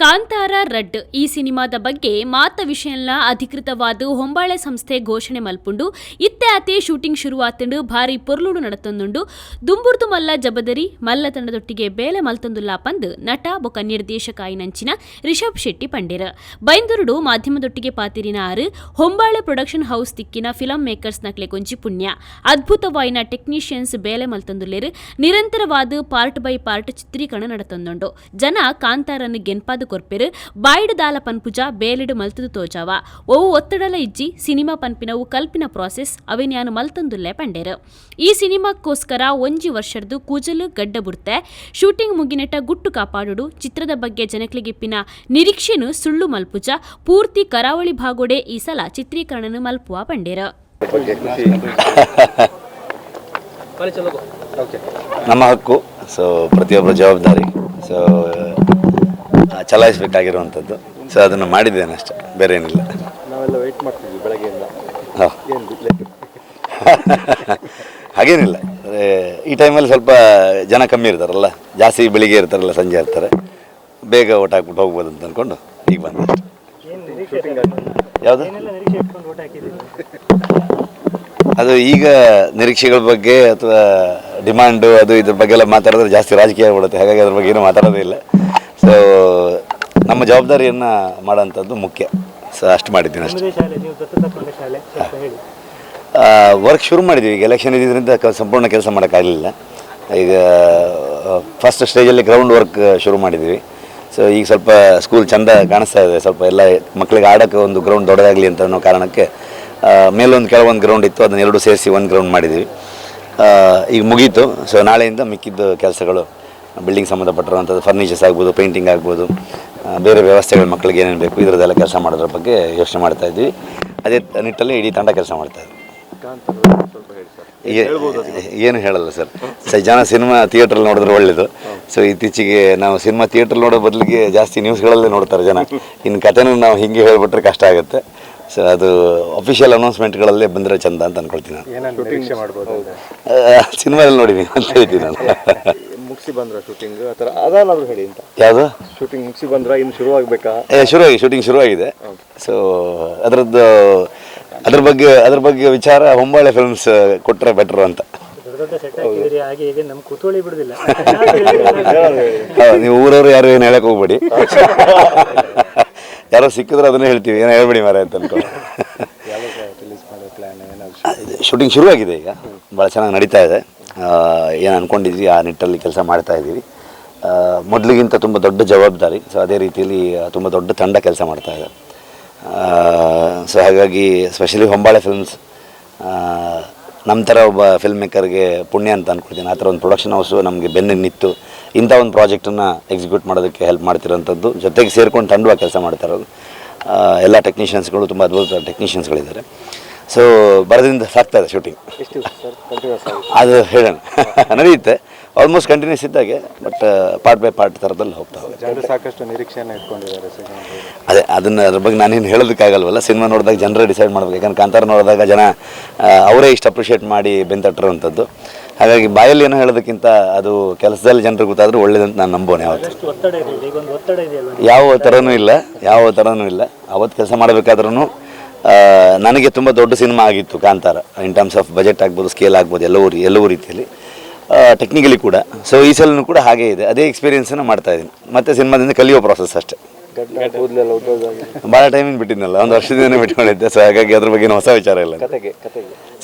ಕಾಂತಾರ ರಡ್ ಈ ಸಿನಿಮಾದ ಬಗ್ಗೆ ಮಾತ ವಿಷಯಂಲ ಅಧಿಕೃತವಾದ ಹೊಂಬಾಳೆ ಸಂಸ್ಥೆ ಘೋಷಣೆ ಮಲ್ಪುಂಡು. ಇತ್ತೆ ಆತೆ ಶೂಟಿಂಗ್ ಶುರುವಾತಂಡು ಭಾರಿ ಪೊರ್ಲುಡು ನಡತೊಂದುಂಡು ದುಂಬುರ್ದು ಮಲ್ಲ ಜಬದರಿ ಮಲ್ಲ ತಂಡದೊಟ್ಟಿಗೆ ಬೇಲೆ ಮಲ್ತೊಂದುಲ್ಲ ಪಂದ್ ನಟ ಬೊಕ ನಿರ್ದೇಶಕ ಆಯ್ನಂಚಿನ ರಿಷಬ್ ಶೆಟ್ಟಿ ಪಂಡಿರ. ಬೈಂದುರುಡು ಮಾಧ್ಯಮದೊಟ್ಟಿಗೆ ಪಾತಿರಿನ ಆರು, ಹೊಂಬಾಳೆ ಪ್ರೊಡಕ್ಷನ್ ಹೌಸ್ ತಿಕ್ಕಿನ ಫಿಲಂ ಮೇಕರ್ಸ್ ನಕ್ಲೆ ಕೊಂಚಿ ಪುಣ್ಯ. ಅದ್ಭುತವಾಯಿನ ಟೆಕ್ನಿಷಿಯನ್ಸ್ ಬೇಲೆ ಮಲ್ತೊಂದುಲ್ಲೇರು, ನಿರಂತರವಾದ ಪಾರ್ಟ್ ಬೈ ಪಾರ್ಟ್ ಚಿತ್ರೀಕರಣ ನಡತೊಂದುಂಡು ಜನ ಕಾಂತಾರನ್ನು ಗೆನ್ಪಾದು ಬಾಯ್ಡು ದಾಲ ಪನ್ಪುಜ, ಬೇಲಿಡು ಮಲ್ತದು ತೋಜಾವ. ಒವು ಒತ್ತಡಲ ಇಜ್ಜಿ, ಸಿನಿಮಾ ಪನ್ಪಿನವು ಕಲ್ಪಿನ ಪ್ರಾಸೆಸ್, ಅವೆನ್ಯಾನು ಮಲ್ತೊಂದುಲ್ಲೆ ಪಂಡೇರು. ಈ ಸಿನಿಮಾಕ್ಕೋಸ್ಕರ ಒಂಜಿ ವರ್ಷದ್ದು ಕೂಜಲು ಗಡ್ಡ ಬುಡ್ತೆ. ಶೂಟಿಂಗ್ ಮುಗಿನೆಟ ಗುಟ್ಟು ಕಾಪಾಡುಡು, ಚಿತ್ರದ ಬಗ್ಗೆ ಜನಕ್ಲಿಗಿಪ್ಪಿನ ನಿರೀಕ್ಷೆನು ಸುಳ್ಳು ಮಲ್ಪುಜ, ಪೂರ್ತಿ ಕರಾವಳಿ ಭಾಗೋಡೆ ಈ ಸಲ ಚಿತ್ರೀಕರಣನು ಮಲ್ಪುವ ಪಂಡೇರು. ನಮ್ಮ ಹಕ್ಕು, ಸೊ ಪ್ರತಿಯೊಬ್ಬರ ಜವಾಬ್ದಾರಿ. ಸೊ ಚಲಾಯಿಸಬೇಕಾಗಿರುವಂಥದ್ದು. ಸೊ ಅದನ್ನು ಮಾಡಿದ್ದೇನೆ ಅಷ್ಟೆ ಬೇರೆ ಏನಿಲ್ಲ. ನಾವೆಲ್ಲ ವೆಯ್ಟ್ ಮಾಡ್ತಿದ್ವಿ ಬೆಳಗ್ಗೆಯಿಂದ. ಹಾಗೇನಿಲ್ಲ. ಈ ಟೈಮಲ್ಲಿ ಸ್ವಲ್ಪ ಜನ ಕಮ್ಮಿ ಇರ್ತಾರಲ್ಲ ಜಾಸ್ತಿ ಬೆಳಿಗ್ಗೆ ಇರ್ತಾರಲ್ಲ ಸಂಜೆ ಇರ್ತಾರೆ. ಬೇಗ ಓಟ್ ಹಾಕ್ಬಿಟ್ಟು ಹೋಗ್ಬೋದು ಅಂತ ಅಂದ್ಕೊಂಡು ಈಗ ಬಂದೆ ಯಾವುದು? ಅದು ಈಗ ನಿರೀಕ್ಷೆಗಳ ಬಗ್ಗೆ ಅಥವಾ ಡಿಮಾಂಡು ಅದು ಇದ್ರ ಬಗ್ಗೆ ಎಲ್ಲ ಮಾತಾಡಿದ್ರೆ ಜಾಸ್ತಿ ರಾಜಕೀಯ ಆಗ್ಬಿಡುತ್ತೆ. ಹಾಗಾಗಿ ಅದ್ರ ಬಗ್ಗೆ ಏನು ಮಾತಾಡೋದೇ ಇಲ್ಲ. ಸೊ ನಮ್ಮ ಜವಾಬ್ದಾರಿಯನ್ನು ಮಾಡೋಂಥದ್ದು ಮುಖ್ಯ. ಸೊ ಅಷ್ಟು ಮಾಡಿದ್ದೀನಿ ಅಷ್ಟೇ. ವರ್ಕ್ ಶುರು ಮಾಡಿದ್ದೀವಿ ಈಗ ಎಲೆಕ್ಷನ್ ಇದ್ದಿದ್ದರಿಂದ ಕ- ಸಂಪೂರ್ಣ ಕೆಲಸ ಮಾಡೋಕ್ಕಾಗಲಿಲ್ಲ ಈಗ ಫಸ್ಟ್ ಸ್ಟೇಜಲ್ಲಿ ಗ್ರೌಂಡ್ ವರ್ಕ್ ಶುರು ಮಾಡಿದ್ದೀವಿ ಸೊ ಈಗ ಸ್ವಲ್ಪ ಸ್ಕೂಲ್ ಚೆಂದ ಕಾಣಿಸ್ತಾ ಇದೆ. ಸ್ವಲ್ಪ ಎಲ್ಲ ಮಕ್ಕಳಿಗೆ ಆಡೋಕ್ಕೆ ಒಂದು ಗ್ರೌಂಡ್ ದೊಡ್ಡದಾಗಲಿ ಅಂತ ಅನ್ನೋ ಕಾರಣಕ್ಕೆ ಮೇಲೊಂದು ಕೆಳಗೊಂದು ಗ್ರೌಂಡ್ ಇತ್ತು. ಅದನ್ನ ಎರಡು ಸೇರಿಸಿ ಒಂದು ಗ್ರೌಂಡ್ ಮಾಡಿದ್ದೀವಿ ಆ, ಈಗ ಮುಗೀತು. ಸೊ ನಾಳೆಯಿಂದ ಮಿಕ್ಕಿದ್ದು ಕೆಲಸಗಳು ಬಿಲ್ಡಿಂಗ್ ಸಂಬಂಧಪಟ್ಟಿರುವಂಥದ್ದು ಫರ್ನಿಚರ್ಸ್ ಆಗ್ಬೋದು ಪೇಂಟಿಂಗ್ ಆಗ್ಬೋದು ಬೇರೆ ವ್ಯವಸ್ಥೆಗಳು ಮಕ್ಕಳಿಗೆ ಏನೇನು ಬೇಕು ಇದರದೆಲ್ಲ ಕೆಲಸ ಮಾಡೋದ್ರ ಬಗ್ಗೆ ಯೋಚನೆ ಮಾಡ್ತಾ ಇದ್ವಿ. ಅದೇ ನಿಟ್ಟಲ್ಲಿ ಇಡೀ ತಂಡ ಕೆಲಸ ಮಾಡ್ತಾ ಇದ್ವಿ. ಕಾಂತಾರ ಸ್ವಲ್ಪ ಹೇಳಿ ಸರ್ ಏನು ಹೇಳಲ್ಲ ಸರ್. ಸ ಜನ ಸಿನಿಮಾ ಥಿಯೇಟ್ರಲ್ಲಿ ನೋಡಿದ್ರೆ ಒಳ್ಳೇದು. ಸೊ ಇತ್ತೀಚೆಗೆ ನಾವು ಸಿನಿಮಾ ಥಿಯೇಟ್ರಲ್ಲಿ ನೋಡೋ ಬದಲಿಗೆ ಜಾಸ್ತಿ ನ್ಯೂಸ್ಗಳಲ್ಲೇ ನೋಡ್ತಾರೆ ಜನ. ಇನ್ನು ಕಥೆನೂ ನಾವು ಹಿಂಗೆ ಹೇಳಿಬಿಟ್ರೆ ಕಷ್ಟ ಆಗುತ್ತೆ. ಸೊ ಅದು ಅಫಿಷಿಯಲ್ ಅನೌನ್ಸ್ಮೆಂಟ್ಗಳಲ್ಲೇ ಬಂದರೆ ಚಂದ ಅಂತ ಅಂದ್ಕೊಳ್ತೀನಿ ನಾನು. ಸಿನಿಮಾದಲ್ಲಿ ನೋಡಿದ್ದೀನಿ ಅಂತ ಹೇಳ್ತೀನಿ ನಾನು. ಮುಗಿಸಿ ಬಂದ್ರ ಶೂಟಿಂಗ್ ಆ ಥರ ಅದಾದ್ರೂ ಹೇಳಿ ಅಂತ ಯಾವುದು? ಶೂಟಿಂಗ್ ಮುಗಿಸಿ ಬಂದ್ರ ಇನ್ನು ಶುರುವಾಗಬೇಕಾ? ಏ ಶುರುವಾಗಿ ಶೂಟಿಂಗ್ ಶುರುವಾಗಿದೆ. ಸೊ ಅದರದ್ದು ಅದ್ರ ಬಗ್ಗೆ ಅದ್ರ ಬಗ್ಗೆ ವಿಚಾರ ಹೊಂಬಾಳೆ ಫಿಲ್ಮ್ಸ್ ಕೊಟ್ಟರೆ ಬೆಟ್ರು ಅಂತ. ಹೌದು, ನೀವು ಊರವ್ರು ಯಾರು ಏನು ಹೇಳಕ್ ಹೋಗ್ಬೇಡಿ. ಯಾರೋ ಸಿಕ್ಕಿದ್ರೆ ಅದನ್ನೇ ಹೇಳ್ತೀವಿ ಏನೋ ಹೇಳ್ಬೇಡಿ ಮಾರ ಅಂತ ಅನ್ಕೊಂಡು ಯಾವಾಗ ರಿಲೀಸ್ ಮಾಡೋ ಪ್ಲ್ಯಾನ್ ಏನಾದ್ರು ಶೂಟಿಂಗ್ ಶುರುವಾಗಿದೆ ಈಗ. ಭಾಳ ಚೆನ್ನಾಗಿ ನಡೀತಾ ಇದೆ. ಏನು ಅಂದ್ಕೊಂಡಿದ್ವಿ ಆ ನಿಟ್ಟಲ್ಲಿ ಕೆಲಸ ಮಾಡ್ತಾ ಆ, ಮೊದಲಿಗಿಂತ ತುಂಬ ದೊಡ್ಡ ಜವಾಬ್ದಾರಿ. ಸೊ ಅದೇ ರೀತಿಯಲ್ಲಿ ತುಂಬ ದೊಡ್ಡ ತಂಡ ಕೆಲಸ ಮಾಡ್ತಾ ಇದೆ. ಸೊ ಹಾಗಾಗಿ ಸ್ಪೆಷಲಿ ಹೊಂಬಾಳೆ ಫಿಲ್ಮ್ಸ್ ನಮ್ಮ ಥರ ಒಬ್ಬ ಫಿಲ್ಮ್ ಮೇಕರ್ಗೆ ಪುಣ್ಯ ಅಂತ ಅಂದ್ಕೊಳ್ತೀನಿ ಆ ಥರ ಒಂದು ಪ್ರೊಡಕ್ಷನ್ ಹೌಸು ನಮಗೆ ಬೆನ್ನಿಗೆ ನಿಂತು ಇಂಥ ಒಂದು ಪ್ರಾಜೆಕ್ಟನ್ನು ಎಕ್ಸಿಕ್ಯೂಟ್ ಮಾಡೋದಕ್ಕೆ ಹೆಲ್ಪ್ ಮಾಡ್ತಿರೋಂಥದ್ದು. ಜೊತೆಗೆ ಸೇರ್ಕೊಂಡು ತಂಡವಾಗಿ ಕೆಲಸ ಮಾಡ್ತಾ ಇರೋದು. ಎಲ್ಲ ಟೆಕ್ನಿಷಿಯನ್ಸ್ಗಳು ತುಂಬ ಅದ್ಭುತ ಟೆಕ್ನಿಷಿಯನ್ಸ್ಗಳಿದ್ದಾರೆ ಸೊ ಬರದಿಂದ ಸಾಕ್ತಾ ಇದೆ ಶೂಟಿಂಗ್ ಅದು ಹೇಳೋಣ. ನಡೆಯುತ್ತೆ. ಆಲ್ಮೋಸ್ಟ್ ಕಂಟಿನ್ಯೂಸ್ ಇದ್ದಾಗೆ ಬಟ್ ಪಾರ್ಟ್ ಬೈ ಪಾರ್ಟ್ ಥರದಲ್ಲಿ ಹೋಗ್ತಾ ಹೋಗುತ್ತೆ. ಸಾಕಷ್ಟು ನಿರೀಕ್ಷೆಯನ್ನು ಇಟ್ಕೊಂಡಿದ್ದಾರೆ ಅದೇ ಅದನ್ನು ಅದ್ರ ಬಗ್ಗೆ ನಾನೇನು ಹೇಳೋದಕ್ಕಾಗಲ್ವಲ್ಲ ಸಿನಿಮಾ ನೋಡಿದಾಗ ಜನರೇ ಡಿಸೈಡ್ ಮಾಡಬೇಕು. ಯಾಕಂದ್ರೆ ಕಾಂತಾರ ನೋಡಿದಾಗ ಜನ ಅವರೇ ಇಷ್ಟು ಅಪ್ರಿಷಿಯೇಟ್ ಮಾಡಿ ಬೆಂತಟ್ಟಿರುವಂಥದ್ದು ಹಾಗಾಗಿ ಬಾಯಲ್ಲಿ ಏನೋ ಹೇಳೋದಕ್ಕಿಂತ ಅದು ಕೆಲಸದಲ್ಲಿ ಜನರು ಗೊತ್ತಾದರೂ ಒಳ್ಳೇದಂತ ನಾನು ನಂಬೋನೆ ಯಾವತ್ತು. ಯಾವ ಥರನೂ ಇಲ್ಲ ಯಾವ ಥರನೂ ಇಲ್ಲ. ಅವತ್ತು ಕೆಲಸ ಮಾಡಬೇಕಾದ್ರೂ ನನಗೆ ತುಂಬ ದೊಡ್ಡ ಸಿನಿಮಾ ಆಗಿತ್ತು Kantara. In terms of budget ಆಗ್ಬೋದು ಸ್ಕೇಲ್ ಆಗ್ಬೋದು ಎಲ್ಲವೂ ಎಲ್ಲೂ ಎಲ್ಲವೂ ರೀತಿಯಲ್ಲಿ. ಟೆಕ್ನಿಕಲಿ ಕೂಡ. ಸೊ ಈ ಸಲೂ ಕೂಡ ಹಾಗೇ ಇದೆ. ಅದೇ ಎಕ್ಸ್ಪೀರಿಯನ್ಸನ್ನು ಮಾಡ್ತಾ ಇದ್ದೀನಿ. ಮತ್ತೆ ಸಿನಿಮಾದಿಂದ ಕಲಿಯೋ ಪ್ರಾಸೆಸ್ ಅಷ್ಟೇ. ಭಾಳ ಟೈಮಿಂದ ಬಿಟ್ಟಿದ್ನಲ್ಲ ಒಂದು ವರ್ಷದಿಂದ ಬಿಟ್ಕೊಂಡಿದ್ದೆ ಸೊ ಹಾಗಾಗಿ ಅದ್ರ ಬಗ್ಗೆ ಹೊಸ ವಿಚಾರ ಇಲ್ಲ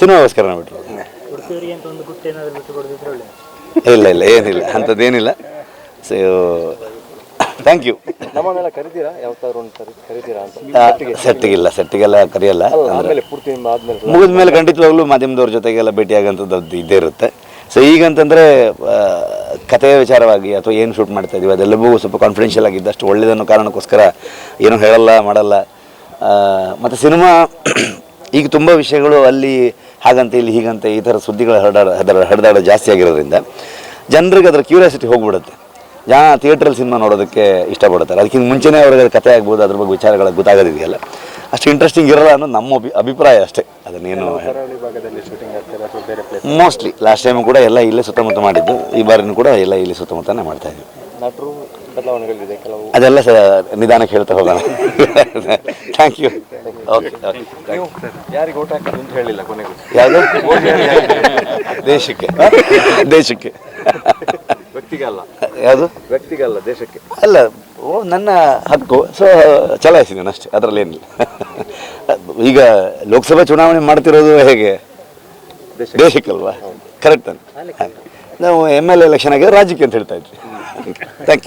ಸಿನಿಮಾಗೋಸ್ಕರ ಬಿಟ್ಟು ಇಲ್ಲ ಇಲ್ಲ ಏನಿಲ್ಲ. ಅಂಥದ್ದೇನಿಲ್ಲ. ಸೊ ಥ್ಯಾಂಕ್ ಯು ನಮ್ಮನ್ನೆಲ್ಲ ಕರಿತೀರಾ? ಯಾವತ್ತಾದ್ರು ಒಂದು ಕರಿತೀರಾ ಅಂತ? ಸೆಟ್ಟಿಗಿಲ್ಲ ಸೆಟ್ಟಿಗೆಲ್ಲ ಕರೆಯಲ್ಲ ಪೂರ್ತಿ ಮುಗಿದ ಮೇಲೆ ಖಂಡಿತವಾಗ್ಲೂ ಮಾಧ್ಯಮದವ್ರ ಜೊತೆಗೆಲ್ಲ ಭೇಟಿಯಾಗಂಥದ್ದು ಇದ್ದೇ ಇರುತ್ತೆ. ಸೊ ಈಗಂತಂದರೆ ಕಥೆಯ ವಿಚಾರವಾಗಿ ಅಥವಾ ಏನು ಶೂಟ್ ಮಾಡ್ತಾ ಇದೀವಿ ಅದೆಲ್ಲವೂ ಸ್ವಲ್ಪ ಕಾನ್ಫಿಡೆನ್ಷಿಯಲ್ ಆಗಿದ್ದಷ್ಟು ಒಳ್ಳೆಯದನ್ನು ಕಾರಣಕ್ಕೋಸ್ಕರ ಏನೂ ಹೇಳಲ್ಲ ಮಾಡಲ್ಲ. ಮತ್ತು ಸಿನಿಮಾ ಈಗ ತುಂಬ ವಿಷಯಗಳು ಅಲ್ಲಿ ಹಾಗಂತ ಇಲ್ಲಿ ಹೀಗಂತ ಈ ಥರ ಸುದ್ದಿಗಳು ಹರಡಾಡ ಹರಡ ಹರಿದಾಡ ಜಾಸ್ತಿ ಆಗಿರೋದ್ರಿಂದ ಜನರಿಗೆ ಅದರ ಕ್ಯೂರಿಯಾಸಿಟಿ ಹೋಗ್ಬಿಡುತ್ತೆ. ಜನ ಥಿಯೇಟ್ರಲ್ಲಿ ಸಿನಿಮಾ ನೋಡೋದಕ್ಕೆ ಇಷ್ಟಪಡ್ತಾರೆ. ಅದಕ್ಕಿಂತ ಮುಂಚೆನೇ ಅವ್ರಿಗೆ ಕತೆ ಕಥೆ ಆಗ್ಬೋದು ಅದ್ರ ಬಗ್ಗೆ ವಿಚಾರಗಳ ಗೊತ್ತಾಗೋದಿದೆಯಲ್ಲ. ಅಷ್ಟು ಇಂಟ್ರೆಸ್ಟಿಂಗ್ ಇರಲ್ಲ ಅನ್ನೋದು ನಮ್ಮ ಅಭಿ ಅಭಿಪ್ರಾಯ ಅಷ್ಟೇ. ಅದನ್ನೇನು ಮೋಸ್ಟ್ಲಿ ಲಾಸ್ಟ್ ಟೈಮ್ ಕೂಡ ಎಲ್ಲ ಇಲ್ಲೇ ಸುತ್ತಮುತ್ತ ಮಾಡಿದ್ದು. ಈ ಬಾರಿನೂ ಕೂಡ ಎಲ್ಲ ಇಲ್ಲಿ ಸುತ್ತಮುತ್ತನೇ ಮಾಡ್ತಾ ಇದ್ದೀವಿ. ಅದೆಲ್ಲ ಸರ್ ನಿಧಾನಕ್ಕೆ ಹೇಳ್ತಾ ಹೋಗೋಣ. ಥ್ಯಾಂಕ್ ಯು ಓಕೆ ಓಟ್ ಹಾಕಿದ್ರು ಅಂತ ಹೇಳಿಲ್ಲ ಕೊನೆಗೂ? ಯಾವುದು? ದೇಶಕ್ಕೆ. ದೇಶಕ್ಕೆ. ವ್ಯಕ್ತಿಗಲ್ಲ. ಯಾವುದು? ವ್ಯಕ್ತಿಗಲ್ಲ ದೇಶಕ್ಕೆ. ಅಲ್ಲ ಓ ನನ್ನ ಹಕ್ಕು. ಸೊ ಚಲಾಯಿಸಿದ್ದೇನೆ ಅಷ್ಟೇ ಅದರಲ್ಲಿ ಏನಿಲ್ಲ. ಈಗ ಲೋಕಸಭೆ ಚುನಾವಣೆ ಮಾಡ್ತಿರೋದು ಹೇಗೆ? ದೇಶಕ್ಕೆ. ದೇಶಕ್ಕಲ್ವಾ? ಕರೆಕ್ಟ್ ಅಂತ ನಾವು ಎಂ ಎಲ್ ಎಲೆಕ್ಷನ್ ಆಗಿದ್ರೆ ರಾಜ್ಯಕ್ಕೆ ಅಂತ ಹೇಳ್ತಾ ಇದ್ವಿ. Thank you